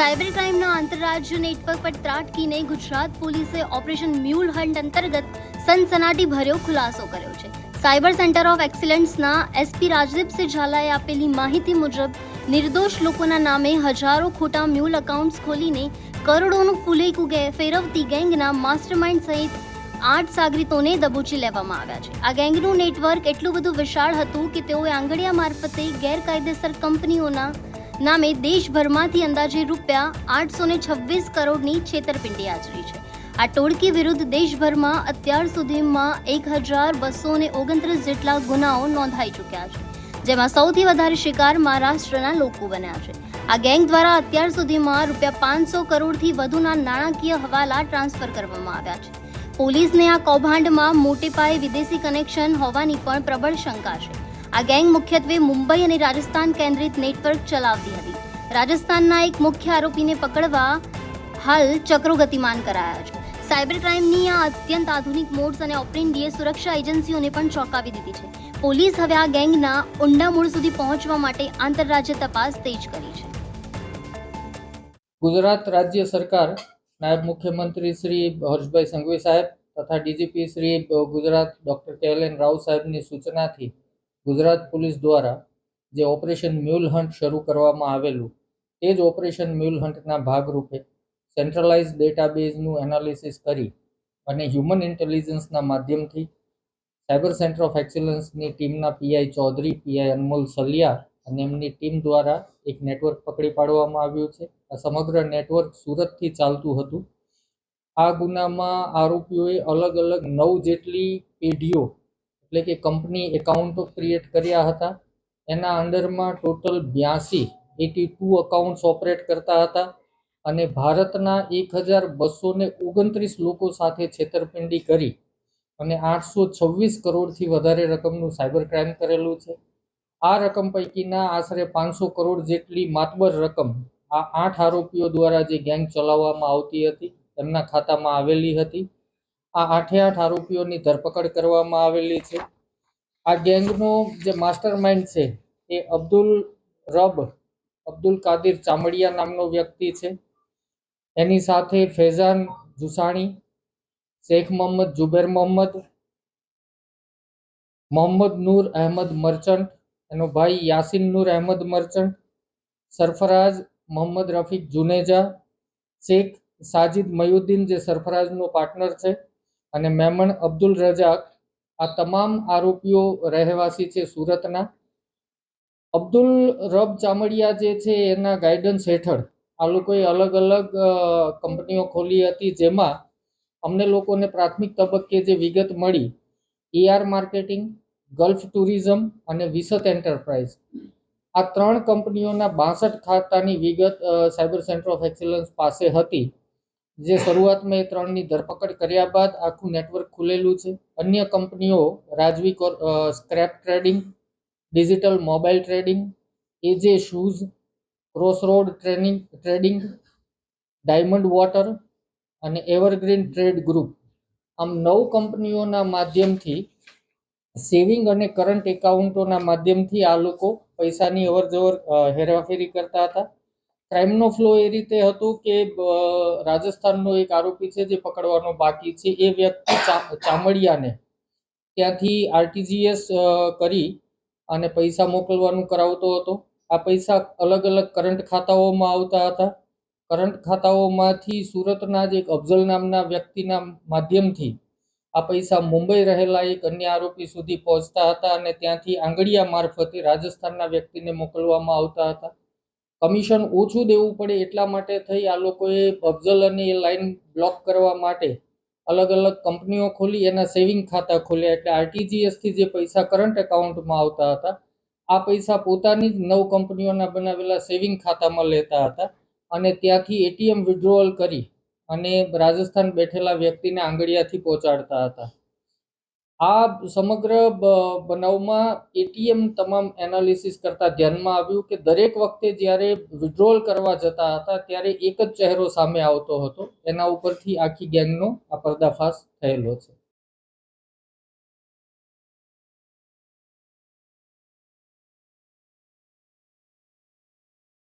Cyber ક્રાઇમના આંતરરાજ્ય network પર ત્રાટકીને ગુજરાત પોલીસે ઓપરેશન મ્યુલ હન્ટ અંતર્ગત સનસનાટી ભર્યો ખુલાસો કર્યો છે સાયબર સેન્ટર ઓફ એક્સિલન્સના એસપી રાજદીપસિંહ ઝાલાએ આપેલી માહિતી મુજબ નિર્દોષ લોકોના નામે હજારો ખોટા મ્યુલ એકાઉન્ટ્સ ખોલીને કરોડોનું ફુલેકું ફેરવતી ગેંગના માસ્ટરમાઇન્ડ સહિત આઠ સાગરીતોને દબોચી લેવામાં આવ્યા છે આ ગેંગનું નેટવર્ક એટલું બધું વિશાળ હતું કે તેઓએ આંગળીયા મારફતે ગેરકાયદેસર કંપનીઓના નામે દેશભરમાંથી અંદાજે રૂપિયા આઠસો ને છવ્વીસ કરોડની છેતરપિંડી આચરી છે. આ ટોળકી વિરુદ્ધ દેશભરમાં અત્યાર સુધીમાં એક હજાર બસો ને ઓગણત્રીસ જેટલા ગુનાઓ નોંધાઈ ચૂક્યા છે, જેમાં સૌથી વધારે શિકાર મહારાષ્ટ્રના લોકો બન્યા છે. આ ગેંગ દ્વારા અત્યાર સુધીમાં રૂપિયા પાંચસો કરોડથી વધુના નાણાકીય હવાલા ટ્રાન્સફર કરવામાં આવ્યા છે. પોલીસને આ કૌભાંડમાં મોટે પાયે વિદેશી કનેક્શન હોવાની પણ પ્રબળ શંકા છે. આ ગેંગ મુખ્યત્વે મુંબઈ અને રાજસ્થાન કેન્દ્રિત નેટવર્ક ચલાવતી હતી. રાજસ્થાનના એક મુખ્ય આરોપીને પકડવા હાલ ચક્રો ગતિમાન કરાયા છે. સાયબર ક્રાઇમની આ અત્યંત આધુનિક મોડ્સ અને ઓપરેન્ડીએ સુરક્ષા એજન્સીઓને પણ ચોંકાવી દીધી છે. પોલીસ હવે આ ગેંગના ઊંડા મૂળ સુધી પહોંચવા માટે આંતરરાજ્ય તપાસ તેજ કરી છે. ગુજરાત રાજ્ય સરકાર નાયબ મુખ્યમંત્રી શ્રી હર્ષભાઈ સંઘવી સાહેબ તથા DGP Shri Gujarat doctor K L N Rao સાહેબની સૂચનાથી ગુજરાત પોલીસ દ્વારા જે ઓપરેશન મ્યુલ હન્ટ શરૂ કરવામાં આવેલું, તે જ ઓપરેશન મ્યુલ હન્ટના ભાગરૂપે સેન્ટ્રલાઇઝ ડેટાબેઝનું એનાલિસિસ કરી અને હ્યુમન ઇન્ટેલિજન્સના માધ્યમથી સાયબર સેન્ટર ઓફ એક્સિલન્સની ટીમના પીઆઈ ચૌધરી પીઆઈ અનમોલ સલિયા અને એમની ટીમ દ્વારા એક નેટવર્ક પકડી પાડવામાં આવ્યું છે. આ સમગ્ર નેટવર્ક સુરતથી ચાલતું હતું. આ ગુનામાં આરોપીઓએ અલગ અલગ નવ જેટલી પેઢીઓ એટલે કે કંપની એકાઉન્ટો ક્રિએટ કર્યા હતા. એના અંડરમાં ટોટલ બ્યાસી, એટી ટુ અકાઉન્ટ્સ ઓપરેટ કરતા હતા. અને ભારતના એક હજાર બસો ઓગણત્રીસ લોકો સાથે છેતરપિંડી કરી અને આઠસો છવ્વીસ કરોડથી વધારે રકમનું સાયબર ક્રાઇમ કરેલું છે. આ રકમ પૈકીના આશરે પાંચસો કરોડ જેટલી માતબર રકમ આ આઠ આરોપીઓ દ્વારા જે ગેંગ ચલાવવામાં આવતી હતી તેમના ખાતામાં આવેલી હતી. આ આઠે આઠ આરોપીઓની ધરપકડ કરવામાં આવેલી છે. આ ગેંગનો જે માસ્ટર માઇન્ડ છે, એ અબ્દુલ રબ, અબ્દુલ કાદિર ચામડિયા નામનો વ્યક્તિ છે. એની સાથે ફૈઝાન જુસાણી, શેખ મોહમ્મદ જુબેર મોહમ્મદ મોહમ્મદ નૂર અહેમદ મર્ચન્ટ, એનો ભાઈ યાસીન નૂર અહેમદ મર્ચન્ટ, સરફરાઝ મોહમ્મદ રફીક જુનેજા, શેખ સાજિદ મયુદ્દીન જે સરફરાજનો પાર્ટનર છે. અને મેમણ અબ્દુલ રજાક આ તમામ આરોપીઓ રહેવાસી છે સુરતના. અબ્દુલ રબ ચામડિયા જે છે એના ગાઈડન્સ હેઠળ આ લોકોએ અલગ અલગ કંપનીઓ ખોલી હતી જેમાં અમને લોકોને પ્રાથમિક તબક્કે જે વિગત મળી એઆર માર્કેટિંગ ગલ્ફ ટુરિઝમ અને વિસત એન્ટરપ્રાઇઝ આ ત્રણ કંપનીઓના બાસઠ ખાતાની વિગત સાયબર સેન્ટર ઓફ એક્સેલન્સ પાસે હતી. જે શરૂઆતમાં એ ત્રણની ધરપકડ કર્યા બાદ આખું નેટવર્ક ખુલેલું છે. અન્ય કંપનીઓ Rajvi core scrap trading, digital mobile trading, AJ shoes, crossroad training, trading, diamond water અને એવરગ્રીન ટ્રેડ ગ્રુપ. આમ નવ કંપનીઓના માધ્યમથી, સેવિંગ અને કરંટ એકાઉન્ટોના માધ્યમથી આ લોકો પૈસાની અવર જવર હેરાફેરી કરતા હતા. ક્રાઇમનો ફ્લો એ રીતે હતો કે રાજસ્થાનનો એક આરોપી છે જે પકડવાનો બાકી છે. એ વ્યક્તિ ચામડિયાને ત્યાંથી આરટીજીએસ કરી અને પૈસા મોકલવાનું કરાવતો હતો. આ પૈસા અલગ અલગ કરંટ ખાતાઓમાં આવતા હતા. કરંટ ખાતાઓમાંથી સુરતના જ એક અફઝલ નામના વ્યક્તિના માધ્યમથી આ પૈસા મુંબઈ રહેલા એક અન્ય આરોપી સુધી પહોંચતા હતા અને ત્યાંથી આંગળીયા મારફતે રાજસ્થાનના વ્યક્તિને મોકલવામાં આવતા હતા. કમિશન ઓછું દેવું પડે એટલા માટે થઈ આ લોકોએ અફઝલ અને એ લાઈન બ્લોક કરવા માટે અલગ અલગ કંપનીઓ ખોલી એના સેવિંગ ખાતા ખોલ્યા એટલે આરટીજીએસથી જે પૈસા કરંટ એકાઉન્ટમાં આવતા હતા, આ પૈસા પોતાની જ નવ કંપનીઓના બનાવેલા સેવિંગ ખાતામાં લેતા હતા અને ત્યાંથી એટીએમ વિડ્રોઅલ કરી અને રાજસ્થાન બેઠેલા વ્યક્તિને આંગળીયાથી પહોંચાડતા હતા. આ સમગ્ર બનાવમાં એટીએમ તમામ એનાલિસિસ કરતા ધ્યાનમાં આવ્યું કે દરેક વખતે જ્યારે વિડ્રોલ કરવા જતા હતા ત્યારે એક જ ચહેરો સામે આવતો હતો. એના ઉપરથી આખી ગેંગનો આ પર્દાફાશ થયેલો છે.